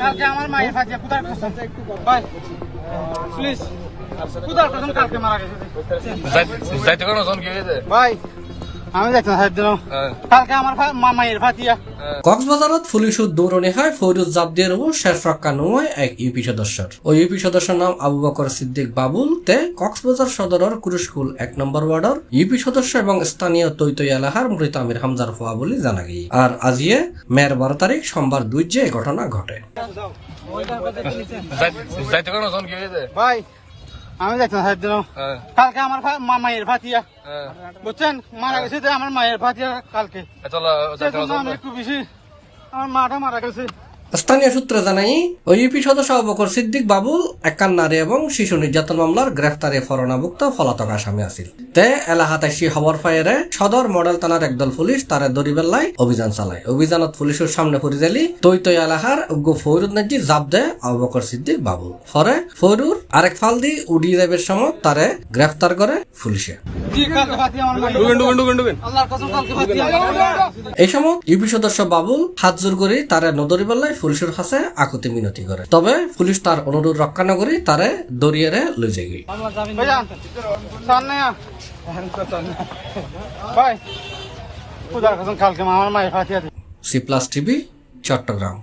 কালকে আমার মায়ের ফাটিয়া কুদার কসম। ভাই প্লিজ কুদার কসম কালকে মারা গেছে। যাইতে কোনো কি হয়েছে? ভাই আমি দেখতে সাইড দিলাম কালকে আমার ফা- মা- কক্সবাজারত পুলিশত দৌড়নি হয় ফৈরুজ জাবদিয়ের উপর শেষ রক্ষা নয় এক ইউপি সদস্যর। ওই ইউপি সদস্যর নাম আবু বকর সিদ্দিক বাবুল তে কক্সবাজার সদরের কুরুস্কুল এক নম্বর ওয়ার্ডর ইউপি সদস্য এবং স্থানীয় তৈতই এলাকার মৃত আমির হামজার ফোয়া বলে জানা গিয়ে আর আজিয়ে মেয়ের বারো তারিখ সোমবার দুই যে ঘটনা ঘটে। ভাই আমি দেখতে সাইড দিলাম। কালকে আমার মায়ের ফাটিয়া বুঝছেন? মারা গেছে যে আমার মায়ের ফাটিয়া কালকে। আমি একটু বেশি আমার মাটা মারা গেছে। স্থানীয় সূত্রে জানাই ওই ইউপি সদস্য আবু বকর সিদ্দিক বাবুল একান নারী এবং শিশু নির্যাতন মামলার গ্রেফতারে ফরনাভুক্ত পলাতক আসামি আছিল। তে আইসি খবর পাইরে সদর মডেল থানার একদল পুলিশ তারে দরিবেল্লাই অভিযান চালায়। অভিযানত পুলিশের সামনে পড়ে যালি তৈ তৈ এলাকার উগ্র ফৈরুদ নাজি জাপ দে আবু বকর সিদ্দিক বাবুল। পরে ফৈরুর আরেক ফাল দি উড়িয়ে যাবের সময় তারে গ্রেফতার করে পুলিশে। এই সময় ইউপি সদস্য বাবুল হাত জোর করে তারে নদরিবেলায় পুলিশের কাছে আকুতি মিনতি করে। তবে পুলিশ তার অনুরোধ রক্ষা না করে তারে দরিয়ারে লই যায় সি প্লাস টিভি চট্টগ্রাম।